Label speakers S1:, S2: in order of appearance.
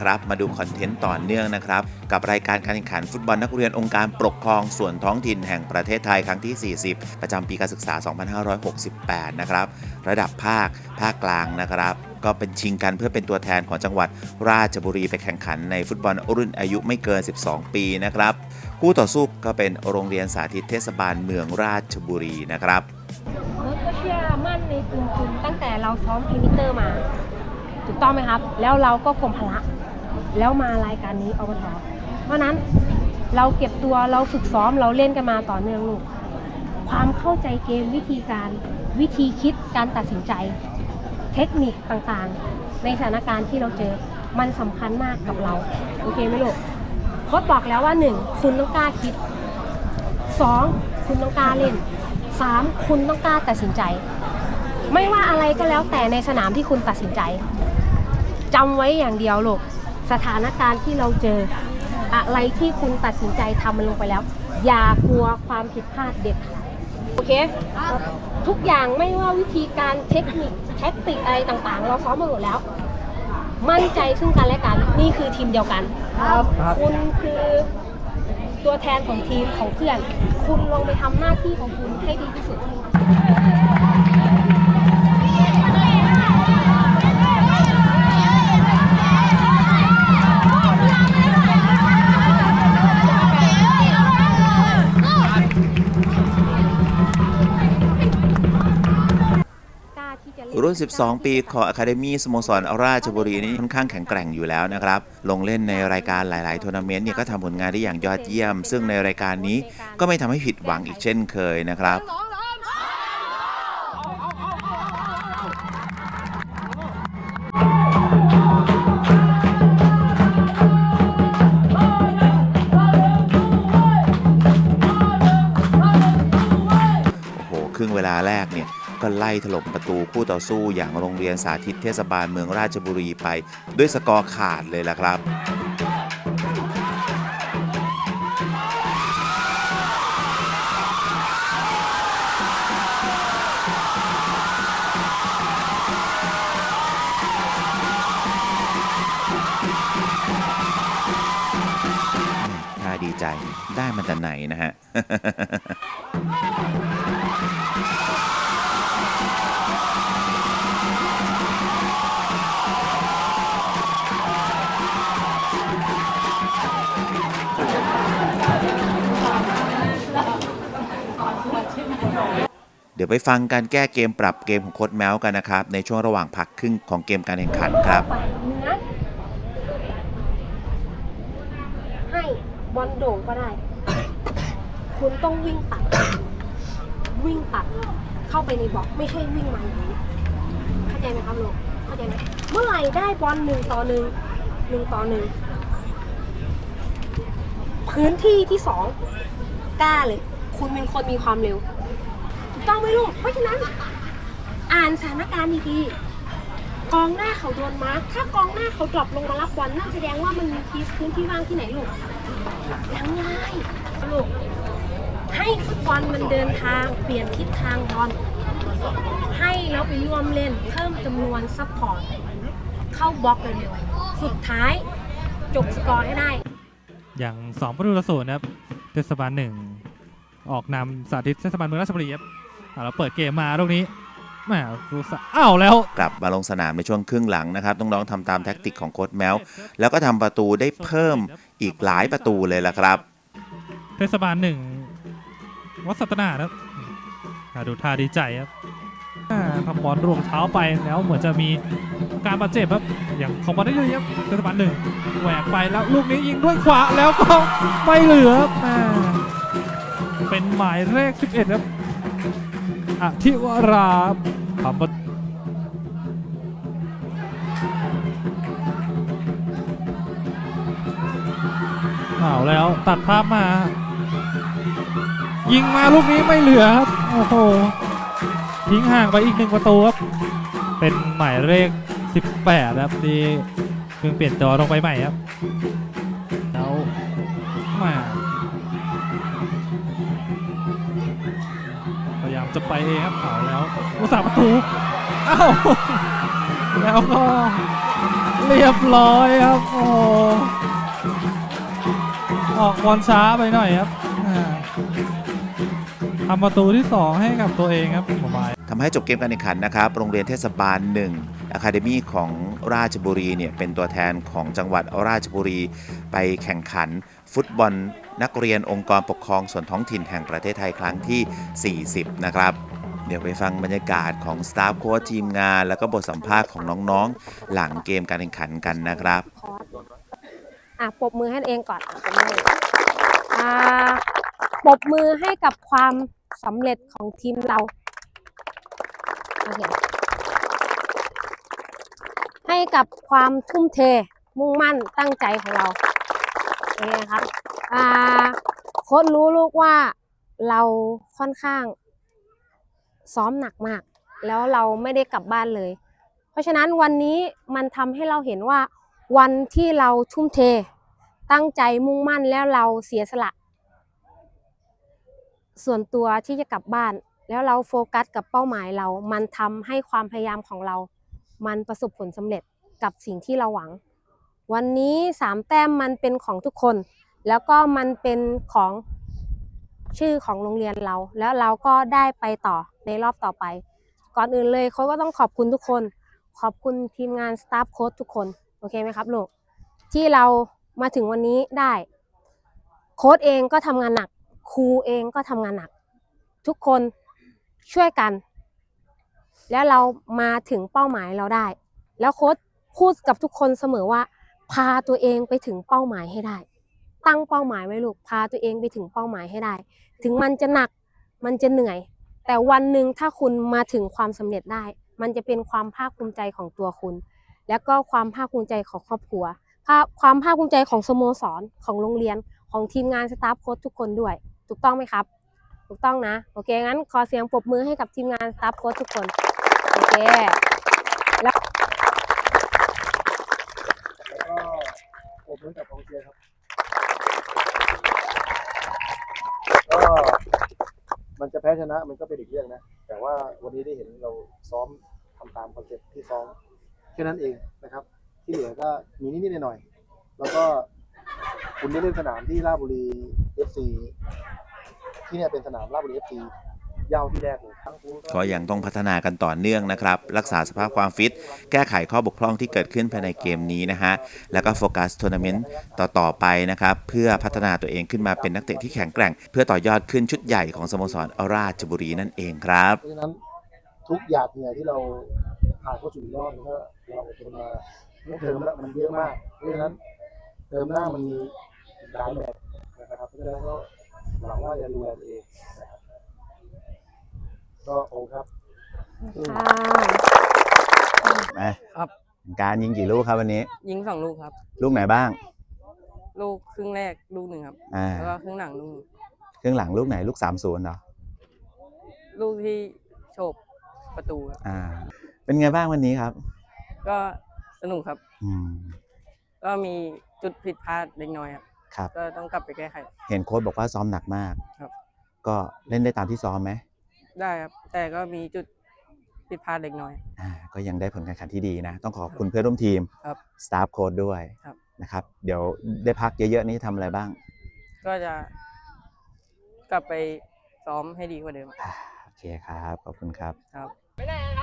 S1: ครับ มาดูคอนเทนต์ต่อเนื่องนะครับ กับรายการการแข่งขันฟุตบอลนักเรียนองค์การปกครองส่วนท้องถิ่นแห่งประเทศไทยครั้งที่ 40 ประจำปีการศึกษา 2568 นะครับ ระดับภาค ภาคกลางนะครับก็เป็นชิงกันเพื่อเป็นตัวแทนของจังหวัดราชบุรีไปแข่งขันในฟุตบอลรุ่นอายุไม่เกิน 12 ปีนะครับ คู่ต่อสู้ก็เป็นโรงเรียนสาธิตเทศบาลเมืองราชบุรีนะครับ
S2: รถก็เชื่อมั่นในตัวคุณตั้งแต่เราซ้อมพรีมิเตอร์มา ถูกต้องไหมครับ แล้วเราก็กรมพละ แล้วมารายการนี้อบทเพราะนั้นเราเก็บตัวเราฝึกซ้อมเราเล่นกันมาต่อเนื่องลูกความเข้าใจเกมวิธีการวิธีคิดการตัดสินใจ เทคนิคต่างๆ ในสถานการณ์ที่เราเจอมันสำคัญมากกับเราโอเคไหมลูกโค้ชบอกแล้วว่า 1. คุณต้องกล้าคิด 2. คุณต้องกล้าเล่น 3. คุณต้องกล้าตัดสินใจ ไม่ว่าอะไรก็แล้วแต่ในสนามที่คุณตัดสินใจ จำไว้อย่างเดียวลูกสถานการณ์ที่เราเจอ อะไรที่คุณตัดสินใจทำมันลงไปแล้ว อย่ากลัวความผิดพลาดเด็ดขาดโอเค ทุกอย่างไม่ว่าวิธีการเทคนิคแท็กติกอะไรต่างๆ เราซ้อมมาหมดแล้ว มั่นใจซึ่งกันและกัน นี่คือทีมเดียวกันคุณคือตัวแทนของทีมของเพื่อน คุณลงไปทำหน้าที่ของคุณให้ดีที่สุด
S1: รุ่น 12 ปีของ Academy สโมสรราชบุรีนี่ค่อนข้างแข็งแกร่งอยู่แล้วนะครับ ลงเล่นในรายการหลาย ๆ ทัวร์นาเมนต์เนี่ยก็ทำผลงานได้อย่างยอดเยี่ยม ซึ่งในรายการนี้ก็ไม่ทำให้ผิดหวังอีกเช่นเคยนะครับโอ้โหครึ่งเวลาแรกเนี่ย ก็ไล่ถล่มประตูคู่ต่อสู้อย่างโรงเรียนสาธิตเทศบาลเมืองราชบุรีไป ด้วยสกอร์ขาดเลยล่ะครับถ้าดีใจได้มันแต่ไหนนะฮะ เดี๋ยวไปฟังการแก้เกมปรับเกมของโค้ดแมวกันนะครับ ในช่วงระหว่างพักครึ่งของเกมการแข่งขันครับ
S2: ให้บอลโด่งก็ได้ คุณต้องวิ่งตัด วิ่งตัด เข้าไปในบล็อกไม่ใช่วิ่งมาอย่างนี้ เข้าใจไหมครับลูกเข้าใจไหมเมื่อไหร่ได้บอลหนึ่งต่อหนึ่งหนึ่งต่อหนึ่ง พื้นที่ที่สองกล้าเลย คุณเป็นคนมีความเร็วถูกต้องไหมลูกเพราะฉะนั้น อ่านสถานการณ์ดีๆกองหน้าเขาโดนมาร์คถ้ากองหน้าเขาดรอปลงมารับบอลนั่นแสดงว่ามันมีทีพื้นที่ว่างที่ไหนลูกยังไงลูกให้ฟุตบอลมันเดินทางเปลี่ยนทิศทางบอลให้แล้วไปร่วมเล่นเพิ่มจำนวนซัพพอร์ตเข้าบล็อกเร็วๆสุดท้ายจบสกอร์ให้ได้
S3: อย่าง 2 ประตูต่อศูนย์นะครับเทศบาลหนึ่งออกนำสาธิตเทศบาลเมืองราชบุรีครับอ่าเราเปิดเกมมาตรงนี้แหมรู้สะอ้าวแล้ว
S1: กลับมาลงสนามในช่วงครึ่งหลังนะครับน้องๆทำตามแท็กติกของโค้ดแมว แล้วก็ทำประตูได้เพิ่มอีกหลายประตูเลยล่ะครับ
S3: เทศบาลหนึ่งวัดสัตนาครับอ่าดูท่าดีใจครับ อ่าทำบอลรวงเท้าไปแล้วเหมือนจะมีการบาดเจ็บครับอย่างของบอลได้เลยครับเทศบาลหนึ่งแหวกไปแล้วลูกนี้ยิงด้วยขวาแล้วก็ไม่เหลือครับอ่าเป็นหมายเลข 11 ครับอธิวราทำประเอาแล้วตัดภาพมา ยิงมาลูกนี้ไม่เหลือครับ โอ้โห ทิ้งห่างไปอีกหนึ่งประตูครับ เป็นหมายเลข 18 ครับที่เพิ่งเปลี่ยนตัวลงไปใหม่ครับ แล้วมาพยายามจะไปเองครับเอาแล้วอุตส่าห์ประตูเอ้าแล้วก็เรียบร้อยครับโอ้ออกบอลช้าไปหน่อยครับ ทำประตูที่ 2 ให้กับตัวเองครับผมหมาย
S1: ทำให้จบเกมการแข่งขันนะครับ โรงเรียนเทศบาล1อะคาเดมีของราชบุรีเนี่ยเป็นตัวแทนของจังหวัดราชบุรี ไปแข่งขันฟุตบอลนักเรียนองค์กรปกครองส่วนท้องถิ่นแห่งประเทศไทยครั้งที่ 40 นะครับเดี๋ยวไปฟังบรรยากาศของสตาฟโค้ชทีมงาน แล้วก็บทสัมภาษณ์ของน้องๆ หลังเกมการแข่งขันกันนะครับ
S2: คอร์สอะปรบมือให้ตัวเองก่อนอะปรบมืออ่าปรบมือให้กับความ สำเร็จของทีมเราโอเคให้กับความทุ่มเทมุ่งมั่นตั้งใจของเราโอเคครับโค้ชรู้ลูกว่าเราค่อนข้างซ้อมหนักมาก แล้วเราไม่ได้กลับบ้านเลย เพราะฉะนั้นวันนี้มันทำให้เราเห็นว่าวันที่เราทุ่มเท ตั้งใจมุ่งมั่นแล้วเราเสียสละ ส่วนตัวที่จะกลับบ้าน แล้วเราโฟกัสกับเป้าหมายเรา มันทำให้ความพยายามของเรา มันประสบผลสำเร็จกับสิ่งที่เราหวัง วันนี้สามแต้มมันเป็นของทุกคน แล้วก็มันเป็นของชื่อของโรงเรียนเรา แล้วเราก็ได้ไปต่อในรอบต่อไป ก่อนอื่นเลยเขาก็ต้องขอบคุณทุกคน ขอบคุณทีมงานสตาฟโค้ชทุกคน โอเคไหมครับลูก ที่เรามาถึงวันนี้ได้ โค้ชเองก็ทำงานหนัก ครูเองก็ทำงานหนัก ทุกคนช่วยกัน แล้วเรามาถึงเป้าหมายเราได้ แล้วโค้ชพูดกับทุกคนเสมอว่า พาตัวเองไปถึงเป้าหมายให้ได้ ตั้งเป้าหมายไว้ลูกพาตัวเองไปถึงเป้าหมายให้ได้ ถึงมันจะหนักมันจะเหนื่อย แต่วันหนึ่งถ้าคุณมาถึงความสำเร็จได้ มันจะเป็นความภาคภูมิใจของตัวคุณ แล้วก็ความภาคภูมิใจของครอบครัว ความภาคภูมิใจของสโมสรของโรงเรียน ของทีมงานสตาฟโค้ชทุกคนด้วย ถูกต้องไหมครับ ถูกต้องนะ โอเค งั้นขอเสียงปรบมือให้กับทีมงานสตาฟโค้ชทุกคน โอเค
S4: แล้วก็ผมเหมือกับกองเชียร์ครับ ก็มันจะแพ้ชนะมันก็เป็นอีกเรื่องนะ แต่ว่าวันนี้ได้เห็นเราซ้อมทำตามคอนเซ็ปต์ที่ซ้อมแค่นั้นเองนะครับ ที่เหลือก็มีนิดๆหน่อยๆแล้วก็ คุณได้เล่นสนามที่ราชบุรีเอฟซีที่เนี่ยเป็นสนามราชบุรีเอฟซียาวที่แรกเลยทั้งคู่
S1: ก็ยังต้องพัฒนากันต่อเนื่องนะครับ รักษาสภาพความฟิต แก้ไขข้อบกพร่องที่เกิดขึ้นภายในเกมนี้นะฮะ แล้วก็โฟกัสทัวร์นาเมนต์ต่อ ๆ ไปนะครับ เพื่อพัฒนาตัวเองขึ้นมาเป็นนักเตะที่แข็งแกร่ง เพื่อต่อยอดขึ้นชุดใหญ่ของสโมสรราชบุรีนั่นเองครับ
S4: เพราะฉะนั้นทุกหยาดเหงื่อที่เราผ่านเข้าสู่รอบมันก็เราอดทนมาไม่เทอมแล้วมันเยอะมาก เพราะฉะนั้นเทอมหน้ามันมี หลายแบบนะครับเพราะฉะนั้นก็หวังว่าจะดูแลตัวเองนะครับก็โอครับ
S2: ค่ะ
S1: มา
S5: ครับ
S1: การยิงกี่ลูกครับวันนี้
S5: ยิงสองลูกครับ
S1: ลูกไหนบ้าง
S5: ลูกครึ่งแรกลูกหนึ่งครับ
S1: อ่า
S5: แล้วก็ครึ่งหลังลูกหนึ่ง
S1: เครื่องหลังลูกไหนลูก3ามศูนย์เหรอ
S5: ลูกที่โฉบประตูครับ
S1: อ่า เป็นไงบ้างวันนี้ครับ
S5: ก็สนุกครับ
S1: อืม
S5: ก็มีจุดผิดพลาดเล็กน้อยครับ
S1: ครับ
S5: ก็ต้องกลับไปแก้ไข
S1: เห็นโค้ชบอกว่าซ้อมหนักมาก
S5: ครับ
S1: ก็เล่นได้ตามที่ซ้อมไหม
S5: ได้ครับ แต่ก็มีจุดผิดพลาดเล็กน้อย
S1: อ่าก็ยังได้ผลการแข่งขันที่ดีนะ ต้องขอบคุณเพื่อนร่วมทีม
S5: ครับ
S1: สตาฟโค้ดด้วย
S5: ครับ
S1: นะครับ เดี๋ยวได้พักเยอะๆนี่ทำอะไรบ้าง
S5: ก็จะกลับไปซ้อมให้ดีกว่าเดิม
S1: อ่าโอเคครับ ขอบคุณครับ
S5: ครับ
S2: ไป